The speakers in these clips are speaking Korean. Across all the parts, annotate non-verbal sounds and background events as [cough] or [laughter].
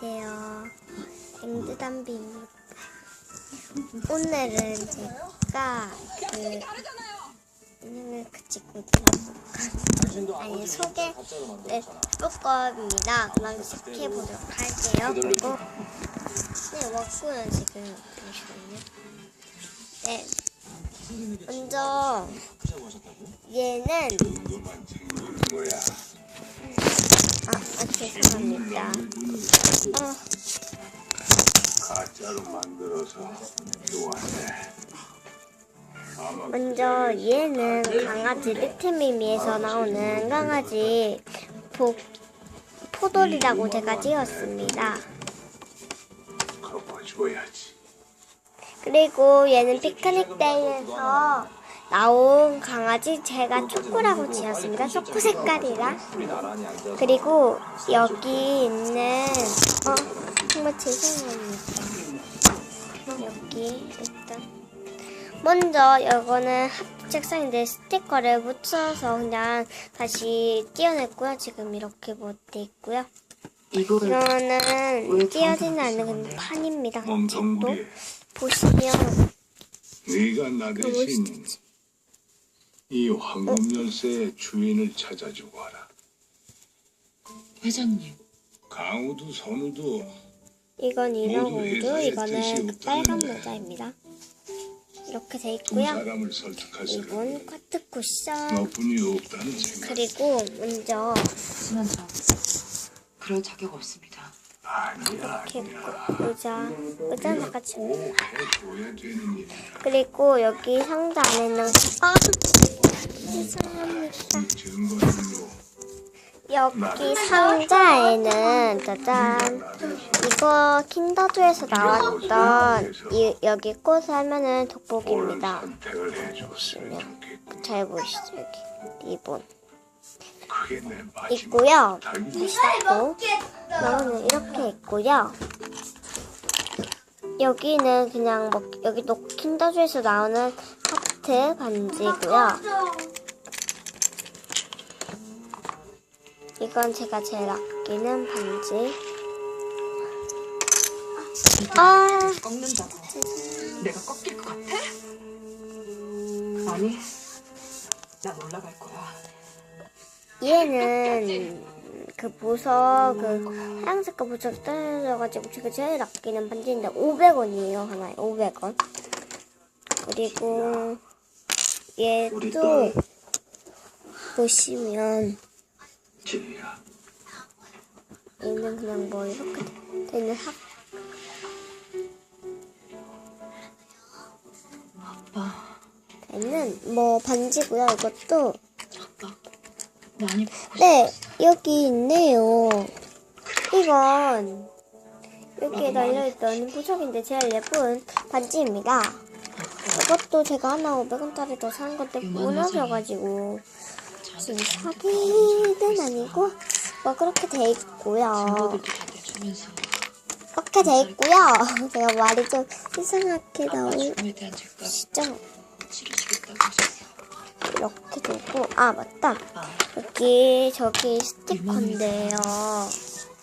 안녕하세요. 앵두담비입니다. 오늘은 제가 그 인형을 그치고 들어볼까 아니 소개를 해볼 겁니다. 그럼 시작해 보도록 할게요. 그리고 네 왔고요 지금 잠시만요. 네 먼저 얘는 죄송합니다. 어, 가짜로 만들어서 교환해. 먼저 얘는 강아지 리트미미에서 나오는 강아지 보, 포돌이라고 제가 지었습니다. 그리고 얘는 피크닉 데이에서 나온 강아지 제가 초코라고 지었습니다. 초코 색깔이랑. 그리고 여기 있는 어 정말 죄송합니다. 여기 일단 먼저 이거는 합책상인데 스티커를 붙여서 그냥 다시 띄어냈고요. 지금 이렇게 못돼 있고요. 이거는 띄어지는 않는 그냥 판입니다. 책도 보시면 네가 나그 대신. 이 황금 열쇠의 주인을 찾아주고 하라. 회장님 강우도 선우도 이건 인어공주, 모두 뜻이 이거는 없다는데. 빨간 모자입니다. 이렇게 돼 두 있고요. 사람을 설득할 이건 카트 쿠션. 너뿐이 없다는 생각. 그리고 먼저 그럴 자격 없습니다. 이렇게 의자, 의자는 같이. 되는 일이야. 그리고 여기 상자 안에는 아 죄송합니다. 여기 상자에는 짜잔 이거 킨더조에서 나왔던 이, 여기 꽃 하면은 옳은 돋보기입니다. 해줬으면 좋겠고. 잘 보이시죠 여기 리본 있고요. 있고 여기는 이렇게 있고요. 여기는 그냥 뭐 여기도 킨더조에서 나오는 하트 반지고요. 이건 제가 제일 아끼는 반지. 아, 꺾는다고. 내가 꺾일 것 같아? 아니, 난 올라갈 거야. 얘는 그 보석 그 하얀색깔 보석 떨어져가지고 제가 제일 아끼는 반지인데 500원이에요 하나에. 500원. 그리고 얘도 보시면. 얘는 그냥 뭐 이렇게 되는 학 아빠, 얘는 뭐 반지고요. 이것도 아빠, 많이 보고 네 여기 있네요. 이건 여기에 달려있던 보석인데 제일 예쁜 반지입니다. 이것도 제가 하나 500원짜리 더산 건데 무너져가지고 지금 사기는 아니고 뭐 그렇게 돼 있고요. 이렇게 돼 있고요. [laughs] 제가 말이 좀 이상하게 아빠 나오시죠? 이렇게 되고 아 맞다. 아빠, 여기 저기 스티커인데요.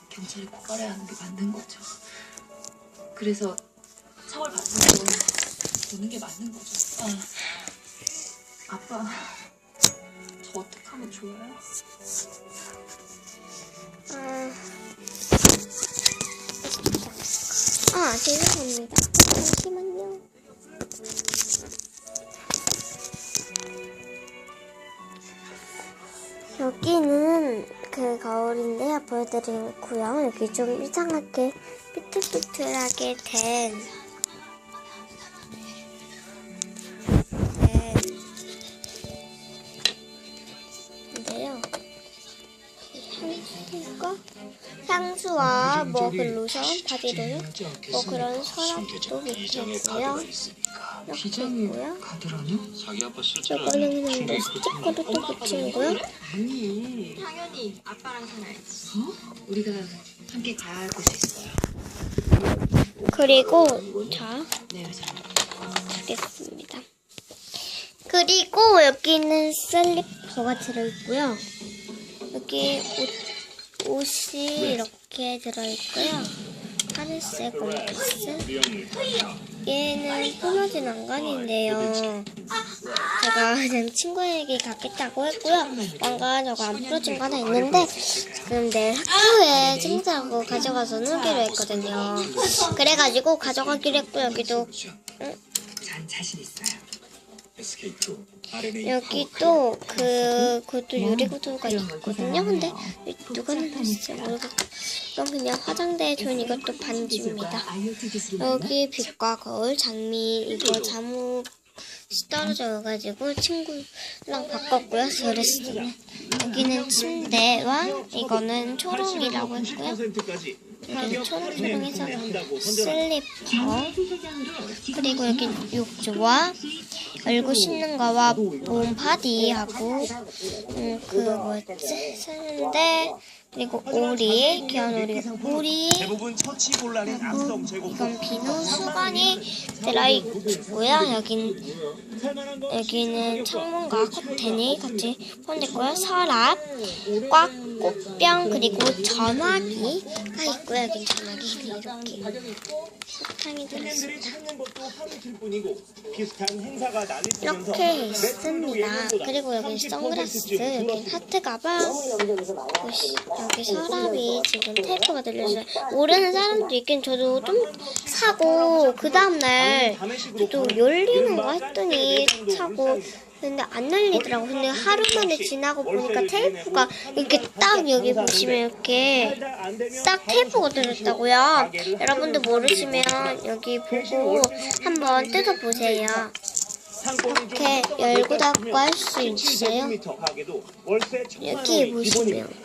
경찰에 고발해야 하는 게 맞는 거죠. 그래서 처벌 받는 거 보는 게 맞는 거죠. 아, 아빠, 보여드리고요. 여기 좀 이상하게 삐뚤삐뚤하게 된 네. 인데요. 향수가 향수와 뭐 그 로션, 바디로션, 뭐 그런 서랍도 밑에 있고요. 있고요. 가더라뇨? 자기 아빠 실제로 이걸로는 뭐 스티커도 또 붙이고요. 아니, 당연히 아빠랑 살아야지. 어? 우리가 함께 가야 할 곳이 있어요. 그리고 자 네, 회장님. 하겠습니다. 그리고 여기는 슬리퍼가 들어있고요. 여기 옷 옷이 이렇게 들어있고요. 하늘색 원피스. 얘는 꾸며진 왕관인데요. 제가 그냥 친구에게 갖겠다고 했고요. 왕관 저거 안 부러진 거 하나 있는데 지금 내일 학교에 친구들하고 가져가서 놀기로 했거든요. 그래가지고 가져가기로 했고 여기도 전 자신 있어요. SK2 RNA 여기 또그 그것도 유리 구두가 있거든요. 근데 누가 넣었는지 모르겠고 이건 그냥 화장대에 좋은 이것도 반지입니다. 여기 빛과 거울 장미 이거 잠옷이 떨어져가지고 친구랑 바꿨고요. 그랬어요. 여기는 침대와 이거는 초롱이라고 했고요. 여기는 초롱초롱해서 슬리퍼. 그리고 여기 욕조와 얼굴 씻는 거와 몸 바디하고 음, 그 뭐였지? 쓰는데 그리고 오리 귀여운 오리 오리 대부분 처치 곤란인 이건 비누 수건이 들어있고요. 여긴 여기는 창문과 커튼이 같이 포함됐고요. 서랍, 꽉 꽃병 그리고 전화기가 있고요. 여긴 전화기 이렇게 손님들이 들었습니다. 찾는 것도 하루 일 뿐이고 비슷한 행사가 난입하면서 이렇게 있습니다. 그리고 여기 선글라스, 여기 하트 가방, 보시- 여기 서랍이 지금 테이프가 들려있어요. 모르는 사람도 있긴 저도 좀 사고 그 다음날 또 열리는 거 했더니 사고 근데 안 열리더라고. 근데 하루 만에 지나고 보니까 테이프가 이렇게 딱 여기 보시면 이렇게 딱 테이프가 들었다고요. 여러분도 모르시면 여기 보고 한번 뜯어보세요. 이렇게 열고 닫고 할 수 있어요. 여기 보시면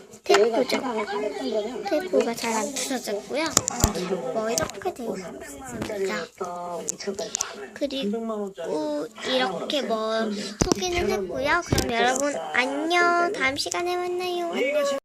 테이프가 잘안 틀어졌고요. 뭐 이렇게 되어 있습니다. 그리고 이렇게 뭐 소개는 했고요. 그럼 여러분 안녕. 다음 시간에 만나요.